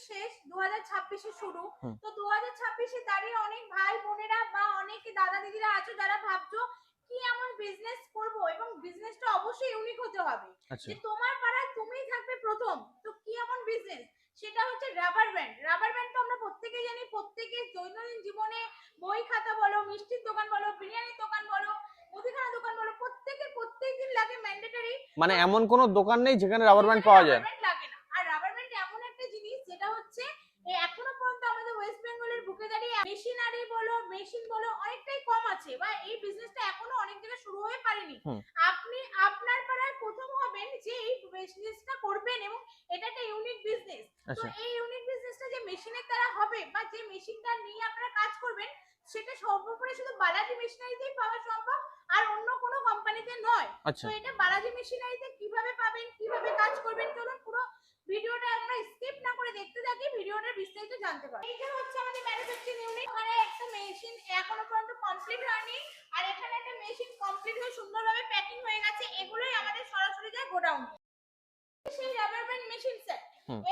শেষ দু হাজার ছাব্বিশে শুরু। তো দু হাজার ছাব্বিশে দাঁড়িয়ে অনেক ভাই বোনেরা বা অনেক দাদা দিদিরা আছো যারা ভাবছ কি এমন বিজনেস করব? এবং বিজনেসটা অবশ্যই ইউনিক হতে হবে। আচ্ছা। যে তোমার পাড়ায় তুমিই থাকবে প্রথম। তো কি এমন বিজনেস সেটা হচ্ছে রাবার ব্যান্ড রাবার ব্যান্ড তো আমরা প্রত্যেকেই জানি প্রত্যেকে দৈনন্দিন জীবনে বই খাতা বলো মিষ্টির দোকান বলো বিরিয়ানির দোকান বলো মুদিখানা দোকান বলো প্রত্যেকের প্রত্যেকদিন লাগে ম্যান্ডেটরি মানে এমন কোনো দোকান নেই যেখানে রাবার ব্যান্ড পাওয়া যায় না? রাবার ব্যান্ড লাগে না আর রাবার ব্যান্ড এমন একটা জিনিস যেটা হচ্ছে এখনও পর্যন্ত আমাদের ওয়েস্ট বেঙ্গলের বুকে দাঁড়িয়ে মেশিনারি বলো মেশিন বলো অনেকটাই কম আছে বা এই বিজনেসটা এখনও অনেক জায়গায় শুরু হয়ে পারেনি। আপনি আপনার পাড়ায় প্রথম হবেন যে এই বিজনেসটা করবেন এবং এটা একটা ইউনিক বিজনেস তো আচ্ছা। এই ইউনিক বিজনেসটা যে মেশিনের দ্বারা হবে বা যে মেশিনটা নিয়ে আপনারা কাজ করবেন সেটা সর্বোপরি শুধু বালাজি মেশিনারিতেই পাওয়া সম্ভব আর অন্য কোনো কোম্পানিতে নয়। আচ্ছা। তো এটা বালাজি মেশিনারিতে কীভাবে পাবেন কীভাবে কাজ করবেন চলুন ভিডিওটা আমরা স্কিপ না করে দেখতে থাকি ভিডিওটা বিস্তারিত জানতে পারি। এইটা হচ্ছে আমাদের ম্যানুফ্যাকচারিং ইউনিট এখানে একটা মেশিন এখনও পর্যন্ত কমপ্লিট হয়নি আর এখানে একটা মেশিন কমপ্লিট হয়ে সুন্দরভাবে প্যাকিং হয়ে গেছে। এগুলোই আমাদের সরাসরি যায় গোডাউনে সেই রাবার ব্যান্ড মেশিন স্যার।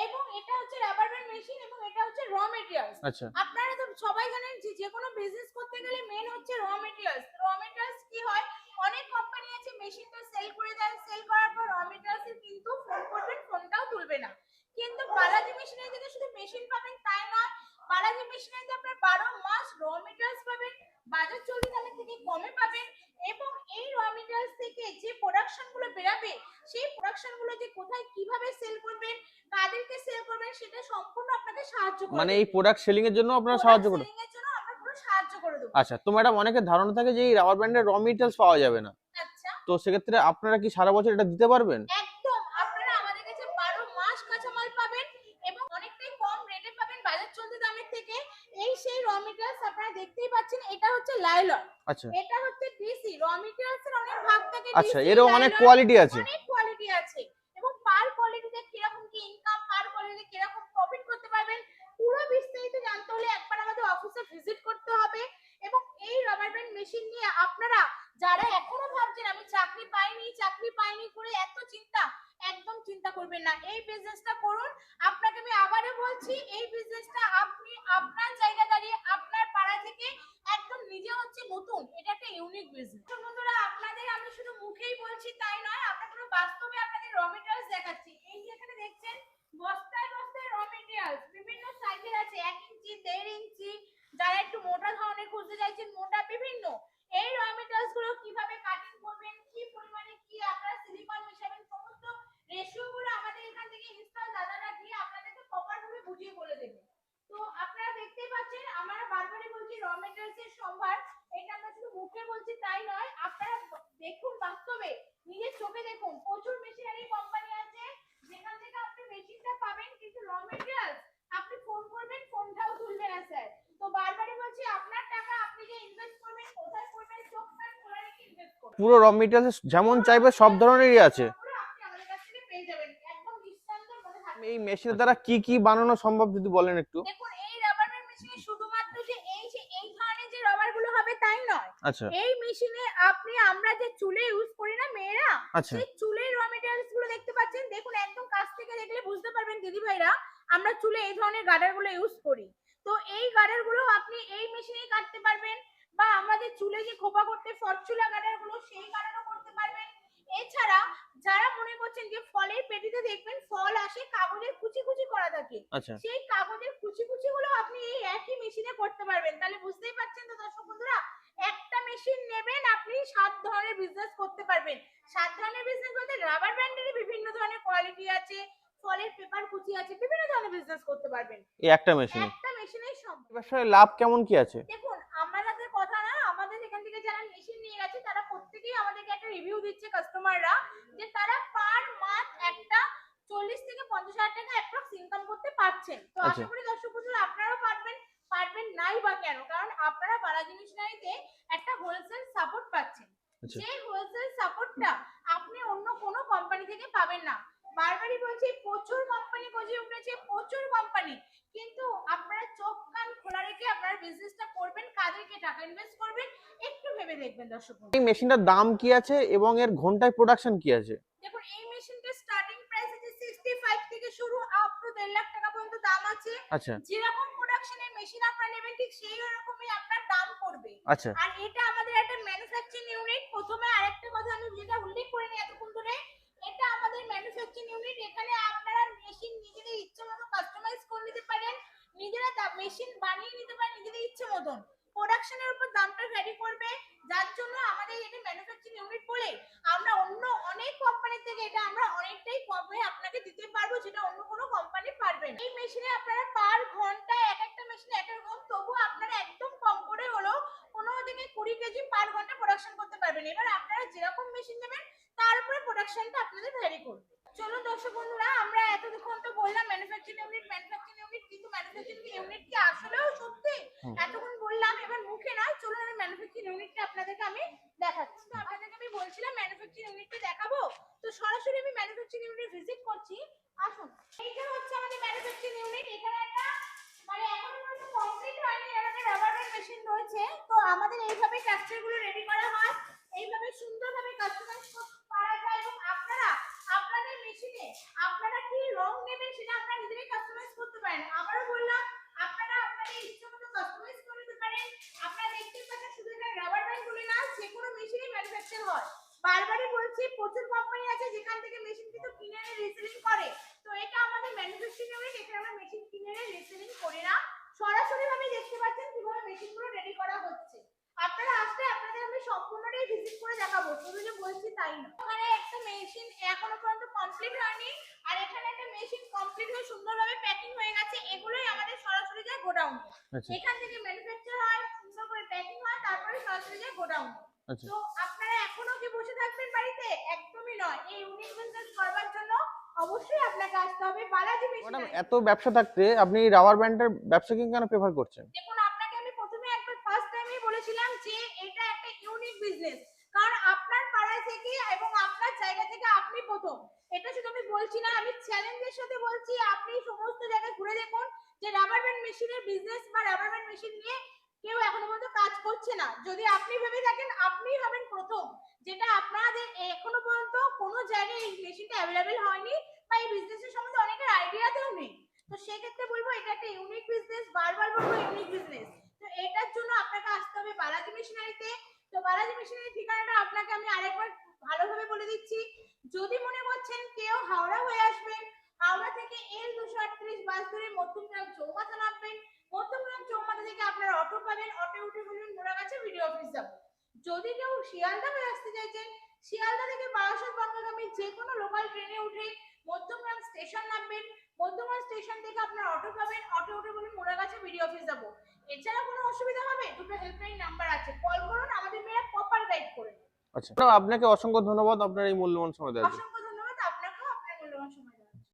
এবং এটা হচ্ছে রাবার ব্যান্ড মেশিন এবং এটা হচ্ছে র মেটেরিয়ালস আচ্ছা। আপনারা তো সবাই জানেন যে যে কোনো বিজনেস করতে গেলে মেন হচ্ছে র মেটেরিয়ালস র মেটেরিয়ালস কি হয়? অনেক কোম্পানি আছে মেশিনটা সেল করে দেয়। সেল করার পর র মেটেরিয়ালস কিন্তু ফোন করবেন ফোনটাও তুলবে না কিন্তু বালাজি মেশিনের থেকে শুধু মেশিন পাবেন তাই নয়। বালাজি মেশিনারিতে আপনার বারো মাস র মেটেরিয়ালস পাবেন বাজার চলতি দামের থেকে কমে পাবেন এবং এই র মেটেরিয়ালস থেকে যে প্রোডাকশনগুলো বেরাবে সেই প্রোডাকশনগুলো যে কোথায় কীভাবে সেল করবেন কাদেরকে সেল করবেন সেটা সম্পূর্ণ আপনাকে সাহায্য করবে। মানে এই প্রোডাক্ট সেলিং এর জন্য আপনারা সাহায্য করেন। Selling এর জন্য আমরা পুরো সাহায্য করে দেবো। আচ্ছা তো ম্যাডাম অনেকের ধারণা থাকে যে এই রাবার ব্যান্ডের র মেটেরিয়ালস পাওয়া যাবে না। আচ্ছা। তো সেক্ষেত্রে আপনারা কি সারা বছর এটা দিতে পারবেন একদম আপনারা আমাদের কাছে বারো মাস কাঁচামাল পাবেন এবং অনেকটাই কম রেটে পাবেন বাজার চলতি দামের থেকে এই সেই র মেটেরিয়ালস আপনারা দেখতেই পাচ্ছেন এটা হচ্ছে লাইলন আচ্ছা। এটা হচ্ছে ডিসি র মেটেরিয়ালস এর অনেক ভাগ থাকে আচ্ছা অনেক কোয়ালিটি আছে। অনেক কোয়ালিটি আছে। এবং পার কোয়ালিটিতে কীরকম কি ইনকাম পার কোয়ালিটিতে কীরকম প্রফিট করতে পারবেন পুরো বিস্তারিত জানতে হলে একবার আমাদের অফিসে ভিজিট করতে হবে। এবং এই রাবার ব্যান্ড মেশিন নিয়ে আপনারা যারা এখনও ভাবছেন আমি চাকরি পাইনি চাকরি পাইনি করে এত চিন্তা একদম চিন্তা করবেন না। এই বিজনেসটা করুন। আপনাকে আমি আবারও বলছি এই বিজনেসটা আপনি আপনার জায়গা দাঁড়িয়ে আপনার পাড়া থেকে একদম নিজে হচ্ছে নতুন। এটা একটা ইউনিক বিজনেস বন্ধুরা আপনাদের আমি শুধু মুখেই বলছি তাই নয় আমরা পুরো বাস্তবে আপনাদের র মেটেরিয়ালস দেখাচ্ছি এই যে এখানে দেখছেন বস্তায় বস্তায় র মেটেরিয়ালস বিভিন্ন সাইজের আছে এক ইঞ্চি দেড় ইঞ্চি যারা একটু মোটা ধরনের খুঁজতে চাইছেন মোটা বিভিন্ন এই র মেটেরিয়ালসগুলো কীভাবে কাটিং করবেন কি পরিমাণে কি আপনারা সিলিকন মিশাবেন সমস্ত রেশিও গুলো আমাদের এখান থেকে ইনস্টল দাদারা গিয়ে আপনাদেরকে প্রপার ভাবে বুঝিয়ে বলে দেবে তো আপনারা দেখতেই পাচ্ছেন আমরা বারবারই বলছি র মেটেরিয়ালস এর সম্ভার এটা আমরা শুধু মুখে বলছি তাই নয় আপনারা দেখুন বাস্তবে নিজের চোখে দেখুন। প্রচুর মেশিনারি কোম্পানি আছে যেখান থেকে আপনি মেশিনটা পাবেন কিন্তু র মেটেরিয়ালস আপনি ফোন করবেন ফোনটাও তুলবে না স্যার তো বারবারই বলছি আপনার টাকা আপনি যে ইনভেস্ট করবেন কোথায় করবেন চোখ কান খোলা রেখে ইনভেস্ট করুন। পুরো র মেটেরিয়ালস যেমন চাইবে সব ধরনেরই আছে। পুরো আপনি আমাদের কাছ থেকে পেয়ে যাবেন একদম নিঃসন্দেহ মনে থাকবে। এই মেশিনের দ্বারা কি কি বানানো সম্ভব যদি বলেন একটু। দেখুন এই রাবার মেশিনে শুধুমাত্র যে এই যে এই ধরনের যে রাবারগুলো হবে তাই নয় আচ্ছা। এই মেশিনে আপনি আমরা যে চুলে ইউজ করি না মেয়েরা আচ্ছা। সেই চুলের র মেটেরিয়ালসগুলো দেখতে পাচ্ছেন। দেখুন একদম কাছ থেকে দেখলে বুঝতে পারবেন দিদি ভাইরা আমরা চুলে এই ধরনের গার্ডারগুলো ইউজ করি। তো এই গার্ডারগুলো আপনি এই মেশিনে কাটতে পারবেন বা আমাদের চুলে যে খোপা করতে ফরচুলা গার্ডারগুলো সেই গার্ডারও এছাড়া যারা মনে করছেন যে ফলের পেটিতে দেখবেন ফল আসে কাগজের কুচি কুচি করা থাকে। আচ্ছা। সেই কাগজের কুচি কুচি গুলো আপনি এই একই মেশিনে করতে পারবেন। তাহলে বুঝতেই পারছেন তো দর্শক বন্ধুরা একটা মেশিন নেবেন আপনি সাত ধরনের বিজনেস করতে পারবেন। সাত ধরনের বিজনেস বলতে রাবার ব্যান্ডেরই বিভিন্ন ধরনের কোয়ালিটি আছে ফলের পেপার কুচি আছে বিভিন্ন ধরনের বিজনেস করতে পারবেন। এই একটা মেশিনে একটা মেশিনেই সম্ভব ব্যবসায় লাভ কেমন কি আছে? দেখুন আমাদের কথা না আমাদের এখান থেকে যারা মেশিন নিয়ে গেছে তারা প্রত্যেকেই আমাদেরকে একটা রিভিউ দিচ্ছে কাস্টমাররা যে তারা পার মান্থ একটা চল্লিশ থেকে পঞ্চাশ হাজার টাকা অ্যাপ্রক্স ইনকাম করতে পারছেন। তো আচ্ছা। আশা করি দর্শক বন্ধুরা আপনারাও পারবেন পারবেন নাই বা কেন? কারণ আপনারা বালাজি মিশনারিতে একটা হোলসেল সাপোর্ট পাচ্ছেন। যে হোলসেল সাপোর্টটা আপনি অন্য কোনো কোম্পানি থেকে পাবেন না। বারবারই বলছি প্রচুর কোম্পানি গজিয়ে উঠেছে প্রচুর কোম্পানি কিন্তু আপনারা চোখ কান খোলা রেখে আপনারা বিজনেসটা করবেন কাদেরকে টাকা ইনভেস্ট করবেন ভেবে দেখবেন দর্শক এই মেশিনটার দাম কি আছে এবং এর ঘন্টায় প্রোডাকশন কি আছে? দেখুন এই মেশিনটা স্টার্টিং প্রাইস আছে 65 থেকে শুরু আপ টু 1.5 লাখ টাকা পর্যন্ত দাম আছে। আচ্ছা। যেরকম প্রোডাকশনের মেশিন আপনারা নেবেন ঠিক সেই রকমই আপনার দাম পড়বে। আচ্ছা। আর এটা আমাদের একটা ম্যানুফ্যাকচারিং ইউনিট প্রথমে আরেকটা কথা আমি যেটা উল্লেখ করিনি এতক্ষণ ধরে এটা আমাদের ম্যানুফ্যাকচারিং ইউনিট এখানে আপনারা মেশিন নিজেদের ইচ্ছে মতো কাস্টমাইজ করে নিতে পারেন নিজেরা মেশিন বানিয়ে নিতে পারেন নিজেদের ইচ্ছে মতন প্রোডাকশনের উপর দামটা ভ্যারি করবে যার জন্য আমাদের এটা ম্যানুফ্যাকচারিং ইউনিট বলে আমরা অন্য অনেক কোম্পানি থেকে এটা আমরা অনেকটাই কমে আপনাকে দিতে পারব যেটা অন্য কোনো কোম্পানি পারবে না এই মেশিনে আপনারা পার ঘণ্টা এক একটা মেশিনে এক এক রকম তবু আপনারা একদম কম করে হলো পনেরো থেকে কুড়ি কেজি পার ঘণ্টা প্রোডাকশন করতে পারবেন এবার আপনারা যেরকম মেশিন নেবেন তার প্রোডাকশনটা আপনাদের ভ্যারি করবে। চলো দর্শক বন্ধুরা আমরা এতক্ষণ তো বললাম ম্যানুফ্যাকচারিং ইউনিট ম্যানুফ্যাকচারিং ইউনিট কিন্তু ম্যানুফ্যাকচারিং ইউনিট কি আসলেও সত্যি? এতক্ষণ বললাম এবার মুখে নয় চলুন আমি ম্যানুফ্যাকচারিং ইউনিটটা আপনাদেরকে আমি দেখাচ্ছি। তো আপনাদেরকে আমি বলছিলাম ম্যানুফ্যাকচারিং ইউনিটটা দেখাবো। তো সরাসরি আমি ম্যানুফ্যাকচারিং ইউনিট ভিজিট করছি। আসুন। এইটা হচ্ছে আমাদের ম্যানুফ্যাকচারিং ইউনিট এখানে একটা মানে এখনও পর্যন্ত কমপ্লিট হয়নি এর একটা রাবার মেশিন রয়েছে। তো আমাদের এইভাবে ক্যাপচারগুলো রেডি করা হয়। এইভাবে সুন্দরভাবে কাস্টমাইজ করা যায় এবং আপনারা আপনাদের মেশিনে আপনারা কি রং নেবেন সেটা আপনারা নিজেরাই কাস্টমাইজ করতে পারেন আবারও বললাম আপনারা আপনাদের ইচ্ছে মতো কাস্টমাইজ করে নিতে পারেন আপনারা দেখতে পাচ্ছেন শুধু এখানে রাবার ব্যান্ড গুলি না যে কোনো মেশিনই ম্যানুফ্যাকচার হয় বারবারই বলছি প্রচুর কোম্পানি আছে যেখান থেকে মেশিন কিন্তু কিনে এনে রিসেলিং করে তো এটা আমাদের ম্যানুফ্যাকচারিং ইউনিট এখানে আমরা মেশিন কিনে এনে রিসেলিং করি না সরাসরি ভাবে দেখতে পাচ্ছেন কীভাবে মেশিনগুলো রেডি করা হচ্ছে আপনারা আসলে আপনাদের আমি সম্পূর্ণটাই ভিজিট করে দেখাবো শুধু যে ওখানে একটা মেশিন এখনও পর্যন্ত কমপ্লিট হয়নি আর এখানে একটা মেশিন কমপ্লিট হয়ে সুন্দরভাবে প্যাকিং হয়ে গেছে এগুলোই আমাদের সরাসরি যায় গোডাউন আচ্ছা। এখান থেকে ম্যানুফ্যাকচার হয় সুন্দর করে প্যাকিং হয় তারপরে সরাসরি যায় গোডাউন আচ্ছা। তো আপনারা এখনও কি বসে থাকবেন বাড়িতে? একদমই নয়। এই ইউনিক বিজনেস করবার জন্য অবশ্যই আপনাকে আসতে হবে বালাজি ম্যাডাম মেশিনারি এত ব্যবসা থাকতে আপনি রাবার ব্যান্ডের ব্যবসা কি কেন প্রেফার করছেন? দেখুন আপনাকে আমি প্রথমে একবার ফার্স্ট টাইমই বলেছিলাম যে এটা একটা ইউনিক বিজনেস কারণ আপনার পাড়ায় থেকে এবং আপনার জায়গা থেকে আপনি প্রথম এটা শুধু আমি বলছি না, আমি চ্যালেঞ্জের সাথে বলছি, আপনি সমস্ত জায়গায় ঘুরে দেখুন যে রাবার ব্যান্ড মেশিনের বিজনেস বা রাবার ব্যান্ড মেশিন নিয়ে কেউ এখনও পর্যন্ত কাজ করছে না। যদি আপনি ভেবে থাকেন আপনিই হবেন প্রথম। যেটা আপনাদের এখনও পর্যন্ত কোনো জায়গায় এই মেশিনটা অ্যাভেলেবেল হয়নি বা এই বিজনেসের সম্বন্ধে অনেকের আইডিয়াতেও নেই। তো সেক্ষেত্রে বলব, এটা একটা ইউনিক বিজনেস বারবার বলব ইউনিক বিজনেস তো এটার জন্য আপনাকে আসতে হবে বালাজি মেশিনারিতে তো। বালাজি মেশিনারির ঠিকানাটা আপনাকে আমি আরেকবার ভালোভাবে বলে দিচ্ছি। যদি মনে করছেন কেউ হাওড়া হয়ে আসবেন, হাওড়া থেকে এল দুশো আটত্রিশ বাস ধরে মধ্যমগ্রাম চৌমাথা নামবেন। মধ্যমগ্রাম চৌমাথা থেকে আপনারা অটো পাবেন, অটো উঠে বলুন বলবেন মোড়াগাছা ভিডিও অফিস যাব। যদি কেউ শিয়ালদা হয়ে আসতে চাইছেন, শিয়ালদা থেকে বারাসাত বঙ্গগামী যে কোনো লোকাল ট্রেনে উঠে মধ্যমগ্রাম স্টেশন নামবেন। মধ্যমগ্রাম স্টেশন থেকে আপনারা অটো পাবেন, অটো উঠে বলুন বলবেন মোড়াগাছা ভিডিও অফিস যাব। এছাড়া কোনো অসুবিধা হবে? দুটো হেল্পলাইন নাম্বার আছে। কল করুন, আমাদের মেয়েরা প্রপার গাইড করে। আচ্ছা। আপনাকে অসংখ্য ধন্যবাদ আপনার এই মূল্যবান সময় দেওয়ার জন্য।